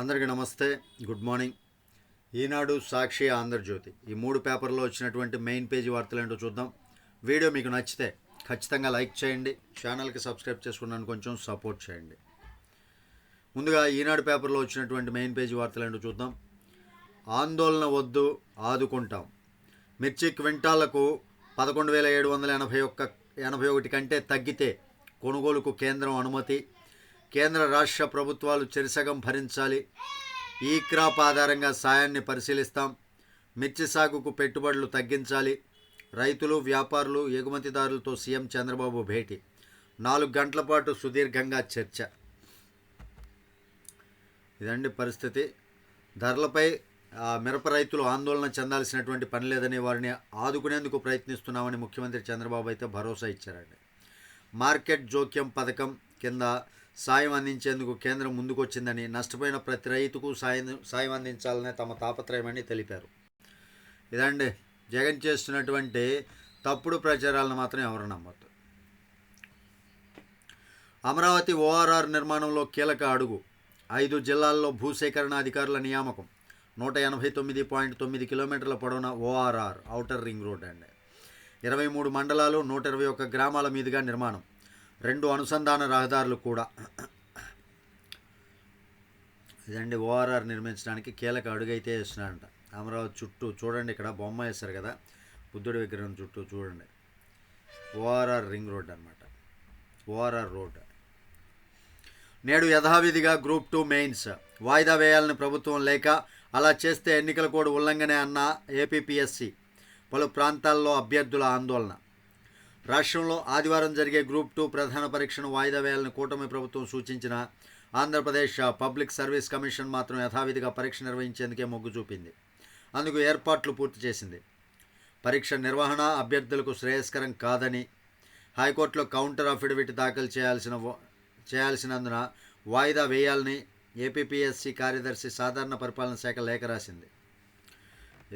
అందరికీ నమస్తే good morning. Eenadu Sakshi Andhrajyothy. ఈ మూడు పేపర్లో వచ్చినటువంటి మెయిన్ పేజీ వార్తలు ఏంటో చూద్దాం. వీడియో మీకు నచ్చితే ఖచ్చితంగా లైక్ చేయండి ఛానల్కి సబ్స్క్రైబ్ చేసుకున్నాను కొంచెం సపోర్ట్ చేయండి. ముందుగా ఈనాడు పేపర్లో వచ్చినటువంటి మెయిన్ పేజీ వార్తలు ఏంటో చూద్దాం. ఆందోళన వద్దు ఆదుకుంటాం. మిర్చి క్వింటాలకు పదకొండు వేల ఏడు వందల ఎనభై ఒక్క ఎనభై ఒకటి కంటే తగ్గితే కొనుగోలుకు కేంద్రం అనుమతి. కేంద్ర రాష్ట్ర ప్రభుత్వాలు చెరిసగం భరించాలి. ఈ క్రాప్ ఆధారంగా సాయాన్ని పరిశీలిస్తాం. మిర్చి సాగుకు పెట్టుబడులు తగ్గించాలి. రైతులు వ్యాపారులు ఎగుమతిదారులతో సీఎం చంద్రబాబు భేటీ. నాలుగు గంటల పాటు సుదీర్ఘంగా చర్చ. ఇదండి పరిస్థితి. ధరలపై మిరప రైతులు ఆందోళన చెందాల్సినటువంటి పని లేదని వారిని ఆదుకునేందుకు ప్రయత్నిస్తున్నామని ముఖ్యమంత్రి చంద్రబాబు అయితే భరోసా ఇచ్చారండి. మార్కెట్ జోక్యం పథకం కింద సాయం అందించేందుకు కేంద్రం ముందుకొచ్చిందని నష్టపోయిన ప్రతి రైతుకు సాయం సాయం అందించాలనే తమ తాపత్రయమని తెలిపారు. ఇదండి. జగన్ చేస్తున్నటువంటి తప్పుడు ప్రచారాలను మాత్రం ఎవరు నమ్మద్దు. అమరావతి ఓఆర్ఆర్ నిర్మాణంలో కీలక అడుగు. ఐదు జిల్లాల్లో భూసేకరణ అధికారుల నియామకం. నూట ఎనభై తొమ్మిది పాయింట్ తొమ్మిది కిలోమీటర్ల పొడవున ఓఆర్ఆర్ ఔటర్ రింగ్ రోడ్ అండి. ఇరవై మూడు మండలాలు నూట ఇరవై ఒక్క గ్రామాల మీదుగా నిర్మాణం. రెండు అనుసంధాన రహదారులు కూడా. ఇదండి ఓఆర్ఆర్ నిర్మించడానికి కీలక అడుగైతే వేస్తున్నారంట. అమరావతి చుట్టూ చూడండి ఇక్కడ బొమ్మ వేస్తారు కదా. బుద్ధుడి విగ్రహం చుట్టూ చూడండి. ఓఆర్ఆర్ రింగ్ రోడ్ అనమాట ఓఆర్ఆర్ రోడ్. నేడు యథావిధిగా గ్రూప్ టూ మెయిన్స్ వాయిదా వేయాలని ప్రభుత్వం లేక అలా చేస్తే ఎన్నికల కోడ్ ఉల్లంఘనే అన్న ఏపీపీఎస్సి పలు ప్రాంతాల్లో అభ్యర్థుల ఆందోళన. రాష్ట్రంలో ఆదివారం జరిగే గ్రూప్ టూ ప్రధాన పరీక్షను వాయిదా వేయాలని కూటమి ప్రభుత్వం సూచించిన ఆంధ్రప్రదేశ్ పబ్లిక్ సర్వీస్ కమిషన్ మాత్రం యథావిధిగా పరీక్ష నిర్వహించేందుకే మొగ్గు చూపింది. అందుకు ఏర్పాట్లు పూర్తి చేసింది. పరీక్ష నిర్వహణ అభ్యర్థులకు శ్రేయస్కరం కాదని హైకోర్టులో కౌంటర్ అఫిడవిట్ దాఖలు చేయాల్సిన చేయాల్సినందున వాయిదా వేయాలని ఏపీపీఎస్సీ కార్యదర్శి సాధారణ పరిపాలన శాఖ లేఖ రాసింది.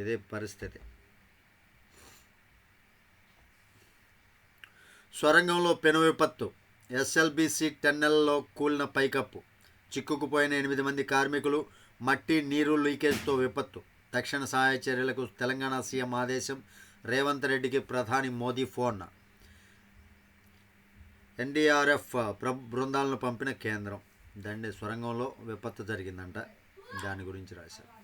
ఇదే పరిస్థితి. స్వరంగంలో పెను విపత్తు. ఎస్ఎల్బిసి టెన్నెల్లో కూలిన పైకప్పు. చిక్కుకుపోయిన ఎనిమిది మంది కార్మికులు మట్టి నీరు లీకేజ్తో విపత్తు. తక్షణ సహాయ చర్యలకు తెలంగాణ సీఎం ఆదేశం. రేవంత్ రెడ్డికి ప్రధాని మోదీ ఫోన్. ఎన్డీఆర్ఎఫ్ ప్ర బృందాలను పంపిన కేంద్రం. దండి స్వరంగంలో విపత్తు జరిగిందంట. దాని గురించి రాశారు.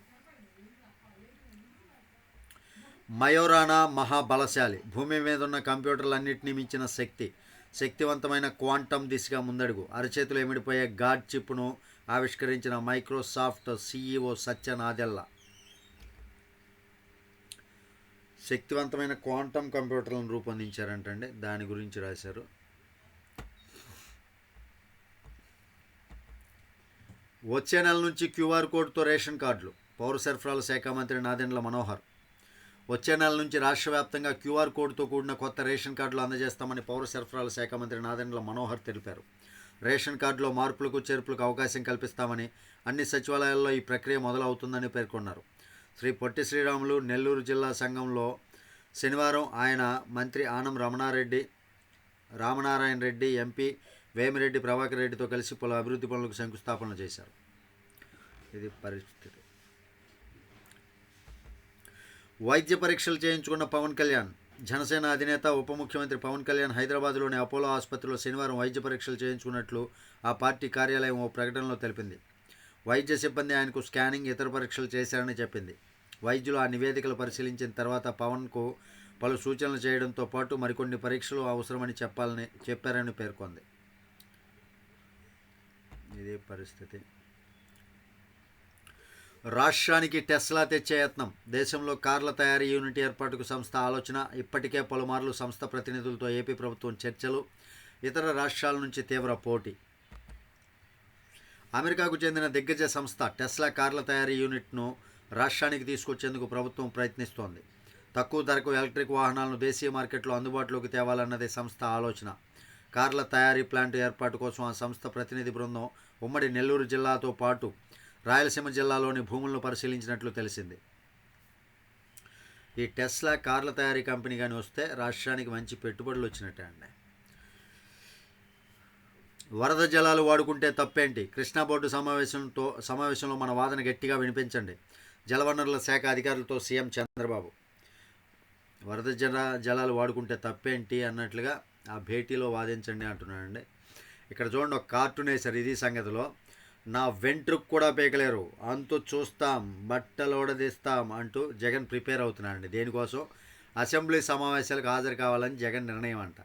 మయోరానా మహాబలశాలి. భూమి మీద ఉన్న కంప్యూటర్లన్నింటినీ మించిన శక్తి. శక్తివంతమైన క్వాంటమ్ దిశగా ముందడుగు. అరచేతులు ఎమిడిపోయే గాడ్ చిప్ను ఆవిష్కరించిన మైక్రోసాఫ్ట్ సీఈఓ సత్య నాదెల్లా శక్తివంతమైన క్వాంటమ్ కంప్యూటర్లను రూపొందించారంటండి. దాని గురించి రాశారు. వచ్చే నెల నుంచి క్యూఆర్ కోడ్తో రేషన్ కార్డులు. పౌర సరఫరాల శాఖ మంత్రి నాదెండ్ల మనోహర్. వచ్చే నెల నుంచి రాష్ట్ర వ్యాప్తంగా క్యూఆర్ కోడ్తో కూడిన కొత్త రేషన్ కార్డులు అందజేస్తామని పౌర సరఫరాల శాఖ మంత్రి నాదెండ్ల మనోహర్ తెలిపారు. రేషన్ కార్డులో మార్పులకు చేర్పులకు అవకాశం కల్పిస్తామని అన్ని సచివాలయాల్లో ఈ ప్రక్రియ మొదలవుతుందని పేర్కొన్నారు. శ్రీ పొట్టి శ్రీరాములు నెల్లూరు జిల్లా సంఘంలో శనివారం ఆయన మంత్రి ఆనం రమణారెడ్డి రామనారాయణ రెడ్డి ఎంపీ వేమిరెడ్డి ప్రభాకర్ రెడ్డితో కలిసి పలు అభివృద్ధి పనులకు శంకుస్థాపన చేశారు. ఇది పరిస్థితి. వైద్య పరీక్షలు చేయించుకున్న పవన్ కళ్యాణ్ జనసేన అధినేత ఉప ముఖ్యమంత్రి పవన్ కళ్యాణ్ హైదరాబాద్లోని అపోలో ఆసుపత్రిలో శనివారం వైద్య పరీక్షలు చేయించుకున్నట్లు ఆ పార్టీ కార్యాలయం ఓ ప్రకటనలో తెలిపింది. వైద్య సిబ్బంది ఆయనకు స్కానింగ్ ఇతర పరీక్షలు చేశారని చెప్పింది. వైద్యులు ఆ నివేదికలు పరిశీలించిన తర్వాత పవన్కు పలు సూచనలు చేయడంతో పాటు మరికొన్ని పరీక్షలు అవసరమని చెప్పాలని చెప్పారని పేర్కొంది. ఇదే పరిస్థితి. రాష్ట్రానికి టెస్లా తెచ్చే యత్నం. దేశంలో కార్ల తయారీ యూనిట్ ఏర్పాటుకు సంస్థ ఆలోచన. ఇప్పటికే పలుమార్లు సంస్థ ప్రతినిధులతో ఏపీ ప్రభుత్వం చర్చలు. ఇతర రాష్ట్రాల నుంచి తీవ్ర పోటీ. అమెరికాకు చెందిన దిగ్గజ సంస్థ టెస్లా కార్ల తయారీ యూనిట్ను రాష్ట్రానికి తీసుకొచ్చేందుకు ప్రభుత్వం ప్రయత్నిస్తోంది. తక్కువ ధరకు ఎలక్ట్రిక్ వాహనాలను దేశీయ మార్కెట్లో అందుబాటులోకి తేవాలన్నది సంస్థ ఆలోచన. కార్ల తయారీ ప్లాంట్ ఏర్పాటు కోసం ఆ సంస్థ ప్రతినిధి బృందం ఉమ్మడి నెల్లూరు జిల్లాతో పాటు రాయలసీమ జిల్లాలోని భూములను పరిశీలించినట్లు తెలిసింది. ఈ టెస్లా కార్ల తయారీ కంపెనీ కానీ వస్తే రాష్ట్రానికి మంచి పెట్టుబడులు వచ్చినట్టే అండి. వరద జలాలు వాడుకుంటే తప్పేంటి? కృష్ణా బోర్డు సమావేశంతో సమావేశంలో మన వాదన గట్టిగా వినిపించండి. జలవనరుల శాఖ అధికారులతో సీఎం చంద్రబాబు. వరద జల జలాలు వాడుకుంటే తప్పేంటి అన్నట్లుగా ఆ భేటీలో వాదించండి అంటున్నానండి ఇక్కడ చూడండి ఒక కార్టూన్ వేశారు. ఇది సంగతిలో నా వెంట్రుకు కూడా పేకలేరు. అంతు చూస్తాం బట్టలు ఓడదీస్తాం అంటూ జగన్ ప్రిపేర్ అవుతున్నాడండి. దేనికోసం? అసెంబ్లీ సమావేశాలకు హాజరు కావాలని జగన్ నిర్ణయం అంట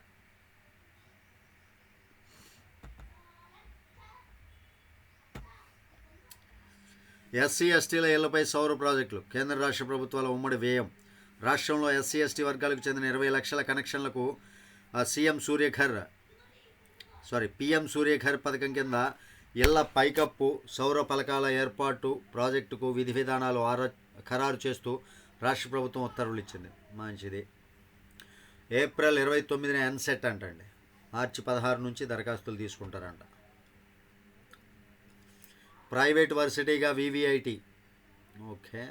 ఎస్సీ ఎస్టీల ఇళ్ళపై సౌర ప్రాజెక్టులు. కేంద్ర రాష్ట్ర ప్రభుత్వాల ఉమ్మడి వ్యయం. రాష్ట్రంలో ఎస్సీ ఎస్టీ వర్గాలకు చెందిన ఇరవై లక్షల కనెక్షన్లకు ఆ, CM Suryaghar sorry PM Suryaghar పథకం కింద ఇళ్ళ పైకప్పు సౌర పలకాల ఏర్పాటు ప్రాజెక్టుకు విధి విధానాలు ఆరా ఖరారు చేస్తూ రాష్ట్ర ప్రభుత్వం ఉత్తర్వులు ఇచ్చింది. మంచిది. ఏప్రిల్ ఇరవై తొమ్మిదిన ఎన్సెట్ అంటండి. మార్చి పదహారు నుంచి దరఖాస్తులు తీసుకుంటారంట. ప్రైవేట్ వర్సిటీగా వివిఐటి. ఓకే.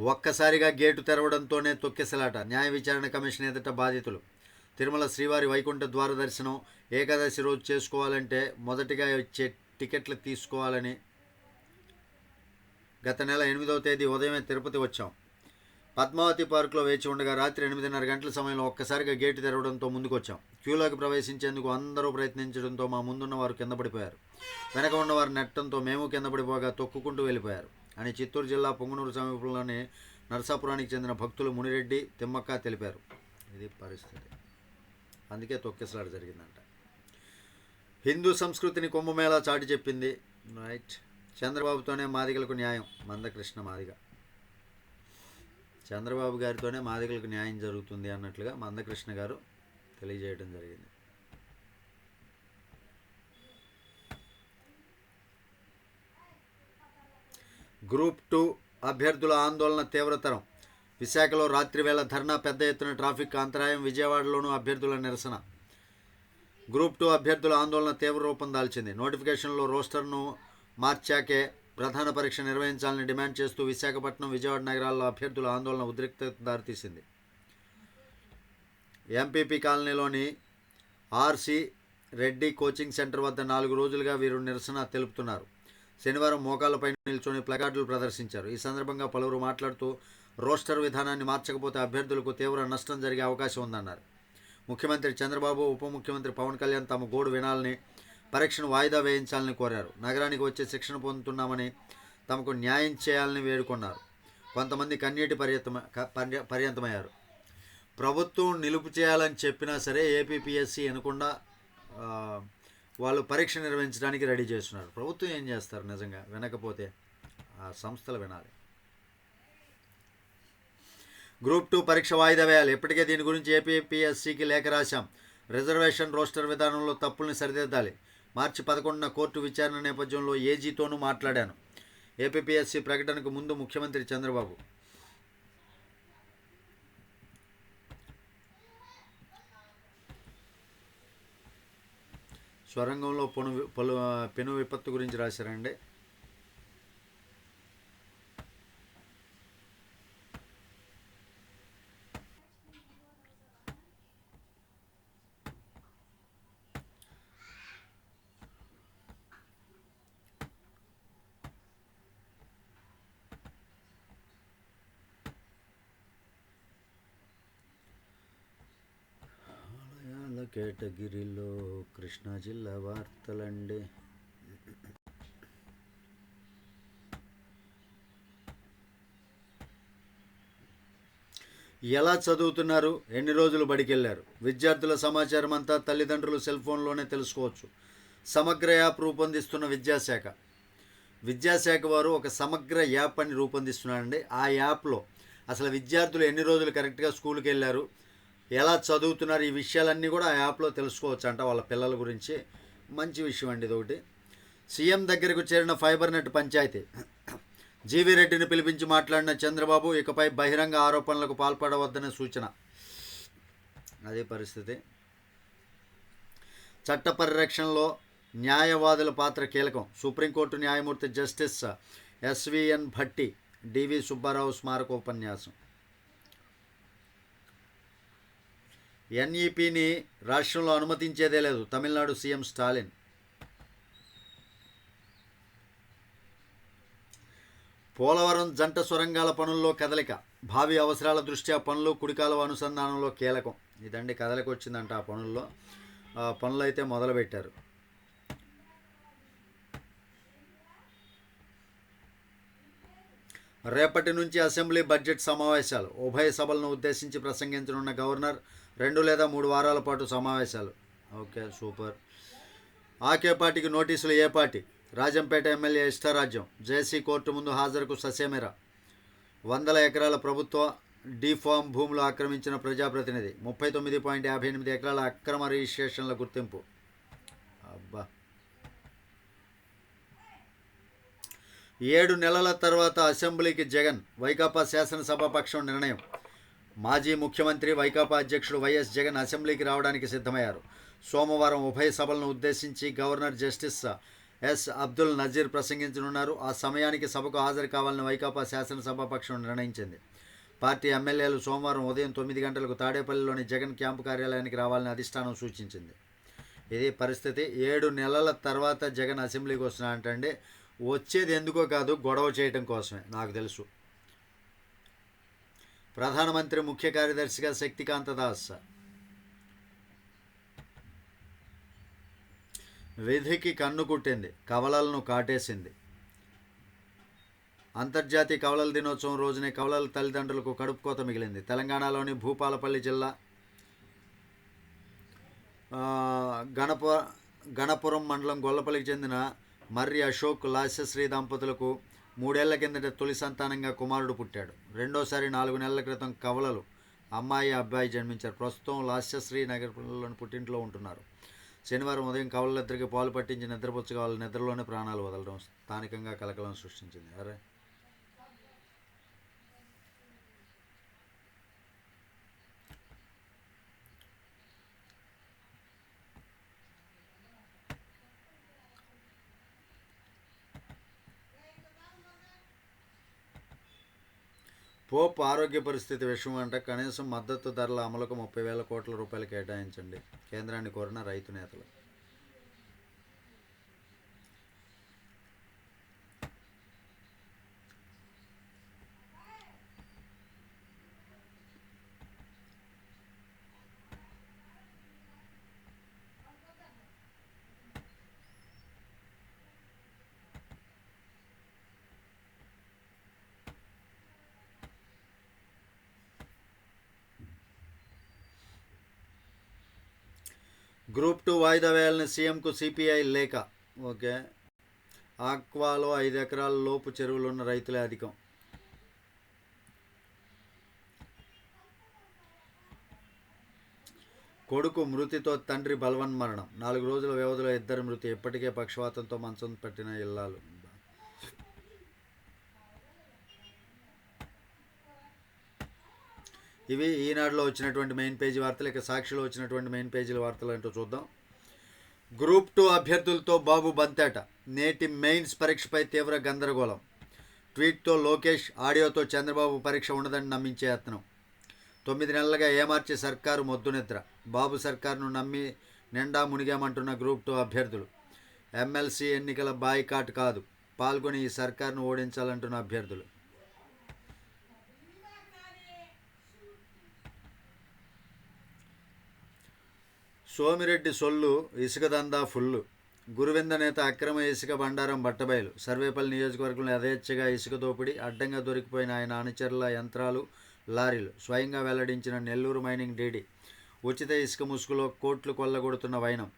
ఒక్కసారిగా గేటు తెరవడంతోనే తొక్కిసలాట. న్యాయ విచారణ కమిషన్ ఎదుట బాధితులు. తిరుమల శ్రీవారి వైకుంఠ ద్వార దర్శనం ఏకాదశి రోజు చేసుకోవాలంటే మొదటిగా వచ్చే టికెట్లు తీసుకోవాలని గత నెల ఎనిమిదవ తేదీ ఉదయమే తిరుపతి వచ్చాం. పద్మావతి పార్కులో వేచి ఉండగా రాత్రి ఎనిమిదిన్నర గంటల సమయంలో ఒక్కసారిగా గేటు తెరవడంతో ముందుకొచ్చాం. క్యూలోకి ప్రవేశించేందుకు అందరూ ప్రయత్నించడంతో మా ముందున్న వారు కింద పడిపోయారు. వెనక ఉన్నవారు నెట్టడంతో మేము కింద పడిపోగా తొక్కుకుంటూ వెళ్ళిపోయారు అని చిత్తూరు జిల్లా పొంగునూరు సమీపంలోని నరసాపురానికి చెందిన భక్తులు మునిరెడ్డి తిమ్మక్క తెలిపారు. ఇది పరిస్థితి. అందుకే తొక్కిసలాట జరిగిందంట. హిందూ సంస్కృతిని కుంభమేళా చాటి చెప్పింది. రైట్. చంద్రబాబుతోనే మాదిగలకు న్యాయం మందకృష్ణ మాదిగ. చంద్రబాబు గారితోనే మాదిగలకు న్యాయం జరుగుతుంది అన్నట్లుగా మందకృష్ణ గారు తెలియజేయడం జరిగింది. గ్రూప్ టూ అభ్యర్థుల ఆందోళన తీవ్రతరం. విశాఖలో రాత్రివేళ ధర్నా పెద్ద ఎత్తున ట్రాఫిక్ అంతరాయం విజయవాడలోనూ అభ్యర్థుల నిరసన. గ్రూప్ టూ అభ్యర్థుల ఆందోళన తీవ్ర రూపం దాల్చింది. నోటిఫికేషన్లో రోస్టర్ను మార్చాకే ప్రధాన పరీక్ష నిర్వహించాలని డిమాండ్ చేస్తూ విశాఖపట్నం విజయవాడ నగరాల్లో అభ్యర్థుల ఆందోళన ఉద్రిక్తత దారితీసింది. ఎంపీపీ కాలనీలోని ఆర్సి రెడ్డి కోచింగ్ సెంటర్ వద్ద నాలుగు రోజులుగా వీరు నిరసన తెలుపుతున్నారు. శనివారం మోకాళ్ళపై నిల్చొని ప్లకార్డులు ప్రదర్శించారు. ఈ సందర్భంగా పలువురు మాట్లాడుతూ రోస్టర్ విధానాన్ని మార్చకపోతే అభ్యర్థులకు తీవ్ర నష్టం జరిగే అవకాశం ఉందన్నారు. ముఖ్యమంత్రి చంద్రబాబు ఉప ముఖ్యమంత్రి పవన్ కళ్యాణ్ తమ గోడు వినాలని పరీక్షను వాయిదా వేయించాలని కోరారు. నగరానికి వచ్చి శిక్షణ పొందుతున్నామని తమకు న్యాయం చేయాలని వేడుకున్నారు. కొంతమంది కన్నీటి పర్యంతమ క- పర్య- పర్యంతమయ్యారు. ప్రభుత్వం నిలుపు చేయాలని చెప్పినా సరే ఏపీపీఎస్సీ అనకుండా వాళ్ళు పరీక్ష నిర్వహించడానికి రెడీ చేస్తున్నారు. ప్రభుత్వం ఏం చేస్తారు నిజంగా? వినకపోతే ఆ సంస్థలు వినాలి. గ్రూప్ టూ పరీక్ష వాయిదా వేయాలి. ఇప్పటికే దీని గురించి ఏపీపీఎస్సీకి లేఖ రాశాం. రిజర్వేషన్ రోస్టర్ విధానంలో తప్పుల్ని సరిదిద్దాలి. మార్చి పదకొండున కోర్టు విచారణ నేపథ్యంలో ఏజీతోనూ మాట్లాడాను. ఏపీపీఎస్సీ ప్రకటనకు ముందు ముఖ్యమంత్రి చంద్రబాబు. స్వరంగంలో పను పలు పెను విపత్తు గురించి రాశారండి. కేటగిరిలో కృష్ణా జిల్లా వార్తలండి. ఎలా చదువుతున్నారు? ఎన్ని రోజులు బడికెళ్ళారు? విద్యార్థుల సమాచారం అంతా తల్లిదండ్రులు సెల్ ఫోన్లోనే తెలుసుకోవచ్చు. సమగ్ర యాప్ రూపొందిస్తున్న విద్యాశాఖ. విద్యాశాఖ వారు ఒక సమగ్ర యాప్ అని రూపొందిస్తున్నారండి. ఆ యాప్లో అసలు విద్యార్థులు ఎన్ని రోజులు కరెక్ట్గా స్కూల్కి వెళ్ళారు ఎలా చదువుతున్నారు ఈ విషయాలన్నీ కూడా ఆ యాప్లో తెలుసుకోవచ్చు అంట వాళ్ళ పిల్లల గురించి. మంచి విషయం అండి ఇది ఒకటి. సీఎం దగ్గరకు చేరిన ఫైబర్ నెట్ పంచాయతీ. జీవి రెడ్డిని పిలిపించి మాట్లాడిన చంద్రబాబు ఇకపై బహిరంగ ఆరోపణలకు పాల్పడవద్దనే సూచన. అదే పరిస్థితి. చట్ట పరిరక్షణలో న్యాయవాదుల పాత్ర కీలకం. సుప్రీంకోర్టు న్యాయమూర్తి justice SVN Bhatti DV Subbarao స్మారక ఉపన్యాసం ఎన్ఈపిని రాష్ట్రంలో అనుమతించేదే లేదు. తమిళనాడు సీఎం స్టాలిన్. పోలవరం జంట సొరంగాల పనుల్లో కదలిక. భావి అవసరాల దృష్ట్యా పనులు కుడికాలువ అనుసంధానంలో కీలకం. ఇదండి కదలిక వచ్చిందంట ఆ పనుల్లో. పనులు అయితే మొదలుపెట్టారు. రేపటి నుంచి అసెంబ్లీ బడ్జెట్ సమావేశాలు. ఉభయ సభలను ఉద్దేశించి ప్రసంగించనున్న గవర్నర్ రెండు లేదా మూడు వారాల పాటు సమావేశాలు. Okay super. ఆకే పార్టీకి నోటీసులు ఏ పార్టీ? రాజంపేట ఎమ్మెల్యే ఇష్టరాజ్యం. జేసీ కోర్టు ముందు హాజరుకు ససేమెరా? వందల ఎకరాల ప్రభుత్వ డిఫామ్ భూములు ఆక్రమించిన ప్రజాప్రతినిధి. ముప్పై తొమ్మిది పాయింట్ యాభై ఎనిమిది ఎకరాల అక్రమ రిజిస్ట్రేషన్ల గుర్తింపు. అబ్బా. ఏడు నెలల తర్వాత అసెంబ్లీకి జగన్ వైకాపా శాసనసభాపక్షం నిర్ణయం. మాజీ ముఖ్యమంత్రి వైకాపా అధ్యక్షుడు వైఎస్ జగన్ అసెంబ్లీకి రావడానికి సిద్ధమయ్యారు. సోమవారం ఉభయ సభలను ఉద్దేశించి governor justice S Abdul Nazeer ప్రసంగించనున్నారు. ఆ సమయానికి సభకు హాజరు కావాలని వైకాపా శాసనసభాపక్షం నిర్ణయించింది. పార్టీ ఎమ్మెల్యేలు సోమవారం ఉదయం తొమ్మిది గంటలకు తాడేపల్లిలోని జగన్ క్యాంపు కార్యాలయానికి రావాలని అధిష్టానం సూచించింది. ఇది పరిస్థితి. ఏడు నెలల తర్వాత జగన్ అసెంబ్లీకి వస్తున్నాడంటే వచ్చేది ఎందుకో కాదు గొడవ చేయటం కోసమే నాకు తెలుసు. ప్రధానమంత్రి ముఖ్య కార్యదర్శిగా శక్తికాంత దాస్. విధికి కన్ను కుట్టింది కవలలను కాటేసింది. అంతర్జాతీయ కవలల దినోత్సవం రోజునే కవలల తల్లిదండ్రులకు కడుపు కోత మిగిలింది. తెలంగాణలోని భూపాలపల్లి జిల్లా గణప గణపురం మండలం గొల్లపల్లికి చెందిన మర్రి అశోక్ లాస్యశ్రీ దంపతులకు మూడేళ్ళ కిందట తొలి సంతానంగా కుమారుడు పుట్టాడు. రెండోసారి నాలుగు నెలల క్రితం కవలలు అమ్మాయి అబ్బాయి జన్మించారు. ప్రస్తుతం లాస్యశ్రీ నగరంలోని పుట్టింట్లో ఉంటున్నారు. శనివారం ఉదయం కవలలిద్దరికి పాలు పట్టించి నిద్రపుచ్చగా వాళ్ళ నిద్రలోనే ప్రాణాలు వదలడం స్థానికంగా కలకలం సృష్టించింది. అరే! పోప్ ఆరోగ్య పరిస్థితి విషయం అంటే కనీసం మద్దతు ధరల అమలుకు ముప్పై వేల కోట్ల రూపాయలు కేటాయించండి. కేంద్రాన్ని కోరిన రైతు నేతలు. గ్రూప్ టూ వాయిదా వేయాలని సీఎంకు సిపిఐ లేఖ ఓకే. ఆక్వాలో ఐదు ఎకరాల లోపు చెరువులు ఉన్న రైతులే అధికం. కొడుకు మృతితో తండ్రి బలవన్మరణం నాలుగు రోజుల వ్యవధిలో ఇద్దరి మృతి. ఇప్పటికే పక్షవాతంతో మంచం పట్టిన ఇల్లాలు. ఇవి ఈనాడులో వచ్చినటువంటి మెయిన్ పేజీ వార్తలు ఇక సాక్షిలో వచ్చినటువంటి మెయిన్ పేజీల వార్తలు ఏంటో చూద్దాం. గ్రూప్ టూ అభ్యర్థులతో బాబు బంతేట నేటి మెయిన్స్ పరీక్షపై తీవ్ర గందరగోళం. ట్వీట్తో లోకేష్ ఆడియోతో చంద్రబాబు పరీక్ష ఉండదని నమ్మించే యత్నం. తొమ్మిది నెలలుగా ఏమార్చి సర్కారు మొద్దునిద్ర బాబు సర్కారును నమ్మి నిండా మునిగామంటున్న గ్రూప్ టూ అభ్యర్థులు. ఎమ్మెల్సీ ఎన్నికల బాయ్కాట్ కాదు పాల్గొని ఈ సర్కారును ఓడించాలంటున్న అభ్యర్థులు. సోమిరెడ్డి సొల్లు ఇసుక దందా ఫుల్లు గురువింద నేత అక్రమ ఇసుక బండారం బట్టబయలు సర్వేపల్లి నియోజకవర్గంలో యథేచ్ఛగా ఇసుక దోపిడీ అడ్డంగా దొరికిపోయిన ఆయన అనుచరుల యంత్రాలు లారీలు స్వయంగా వెల్లడించిన నెల్లూరు మైనింగ్ డీడీ ఉచిత ఇసుక ముసుగులో కోట్లు కొల్లగొడుతున్న వైనం.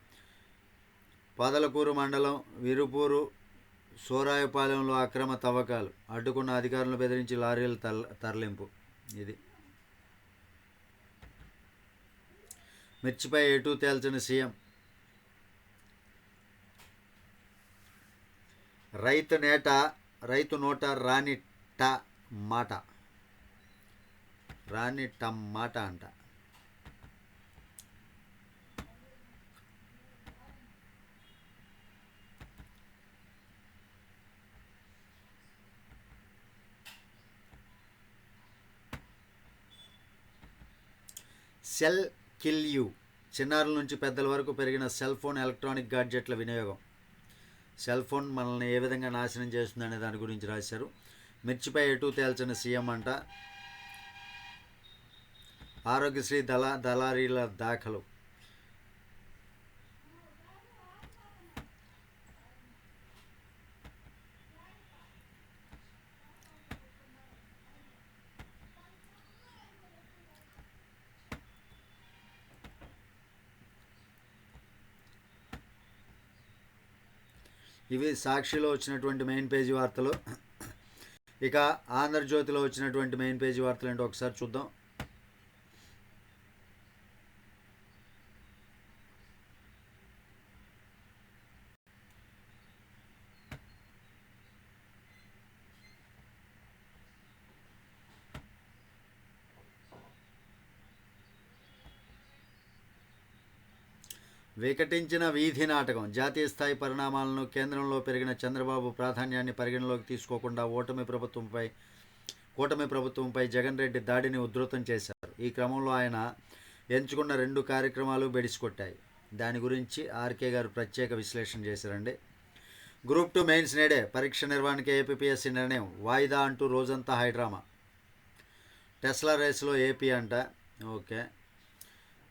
పదలకూరు మండలం విరుపూరు సోరాయపాలెంలో అక్రమ తవ్వకాలు అడ్డుకున్న అధికారులను బెదిరించి లారీలు తర తరలింపు. ఇది మిర్చిపై ఎటు తేల్చని సీఎం? రైతు నేట రైతు నోట రాని ట మాట. రాని టమాట అంట. Cell kill you. చిన్నారుల నుంచి పెద్దల వరకు పెరిగిన సెల్ ఫోన్ ఎలక్ట్రానిక్ గాడ్జెట్ల వినియోగం. సెల్ ఫోన్ మనల్ని ఏ విధంగా నాశనం చేస్తుందనే దాని గురించి రాశారు. మిర్చిపై ఎటు తేల్చిన సీఎం అంట ఆరోగ్యశ్రీ దళ దళారీల దాఖలు. ఇవి సాక్షిలో వచ్చినటువంటి మెయిన్ పేజీ వార్తలు. ఇక ఆంధ్రజ్యోతిలో వచ్చినటువంటి మెయిన్ పేజీ వార్తలు ఏంటో ఒకసారి చూద్దాం. వికటించిన వీధి నాటకం జాతీయ స్థాయి పరిణామాలను కేంద్రంలో పెరిగిన చంద్రబాబు ప్రాధాన్యాన్ని పరిగణలోకి తీసుకోకుండా ఓటమి ప్రభుత్వంపై కూటమి ప్రభుత్వంపై జగన్ రెడ్డి దాడిని ఉధృతం చేశారు. ఈ క్రమంలో ఆయన ఎంచుకున్న రెండు కార్యక్రమాలు బెడిసికొట్టాయి. దాని గురించి ఆర్కే గారు ప్రత్యేక విశ్లేషణ చేశారండి. గ్రూప్ టూ మెయిన్స్ నేడే పరీక్ష నిర్వహణకి ఏపీఎస్సీ నిర్ణయం వాయిదా అంటూ రోజంతా హైడ్రామా. టెస్లా రేసులో ఏపీ అంట ఓకే.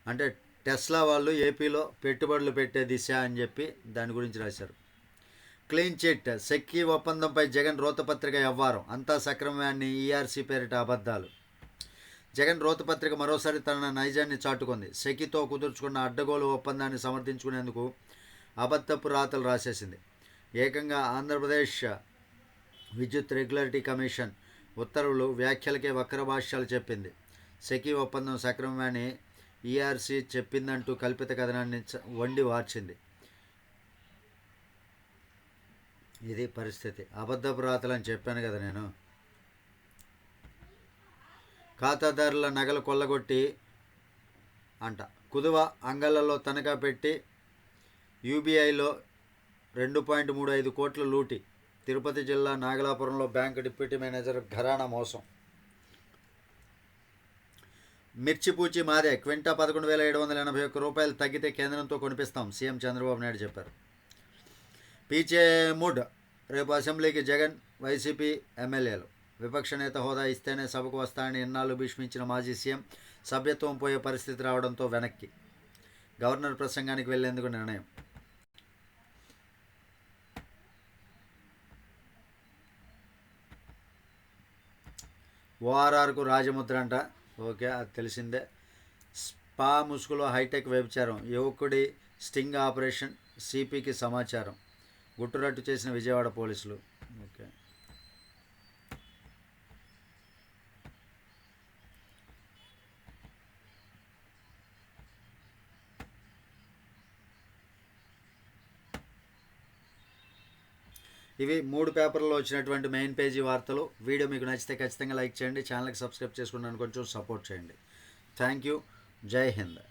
అంటే టెస్లా వాళ్ళు ఏపీలో పెట్టుబడులు పెట్టే దిశ అని చెప్పి దాని గురించి రాశారు. క్లీన్ చిట్ సెక్కీ ఒప్పందంపై జగన్ రోతపత్రిక వ్యవహారం అంతా సక్రమాన్ని ఈఆర్సీ పేరిట అబద్ధాలు. జగన్ రోతపత్రిక మరోసారి తన నైజాన్ని చాటుకుంది. సెకితో కుదుర్చుకున్న అడ్డగోలు ఒప్పందాన్ని సమర్థించుకునేందుకు అబద్ధపు రాతలు రాసేసింది. ఏకంగా ఆంధ్రప్రదేశ్ విద్యుత్ రెగ్యులరిటీ కమిషన్ ఉత్తర్వులు వ్యాఖ్యలకే వక్ర భాష్యాలు చెప్పింది. సెకీ ఒప్పందం సక్రమని ఈఆర్సీ చెప్పిందంటూ కల్పిత కథనాన్ని చ- వండి వార్చింది. ఇది పరిస్థితి. అబద్ధపు రాతలు చెప్పాను కదా నేను. ఖాతాదారుల నగలు కొల్లగొట్టి అంట. కుదువ అంగళ్ళలో తనఖా పెట్టి యూబీఐలో రెండు పాయింట్ మూడు ఐదు కోట్ల లూటి. తిరుపతి జిల్లా నాగలాపురంలో బ్యాంకు డిప్యూటీ మేనేజర్ ఘరానా మోసం. మిర్చి పూచి మారే క్వింటా పదకొండు వేల ఏడు వందల ఎనభై ఒక్క రూపాయలు తగ్గితే కేంద్రంతో కొనిపిస్తాం. సీఎం చంద్రబాబు నాయుడు చెప్పారు. పీచే ముడ్. రేపు అసెంబ్లీకి జగన్ వైసీపీ ఎమ్మెల్యేలు. విపక్ష నేత హోదా ఇస్తేనే సభకు వస్తాయని ఎన్నాళ్ళు భీష్మించిన మాజీ సీఎం సభ్యత్వం పోయే పరిస్థితి రావడంతో వెనక్కి. గవర్నర్ ప్రసంగానికి వెళ్ళేందుకు నిర్ణయం. ఓఆర్ఆర్కు రాజముద్ర అంట. ఓకే అది తెలిసిందే. స్పా ముసుగులో హైటెక్ వ్యభిచారం యువకుడి స్టింగ్ ఆపరేషన్ సిపికి సమాచారం. గుట్టురట్టు చేసిన విజయవాడ పోలీసులు. ఓకే. ఇవి మూడు పేపర్లో వచ్చినటువంటి మెయిన్ పేజీ వార్తలు. వీడియో మీకు నచ్చితే ఖచ్చితంగా లైక్ చేయండి. ఛానల్కి సబ్స్క్రైబ్ చేసుకున్నాను కొంచెం సపోర్ట్ చేయండి. Thank you. జై హింద్.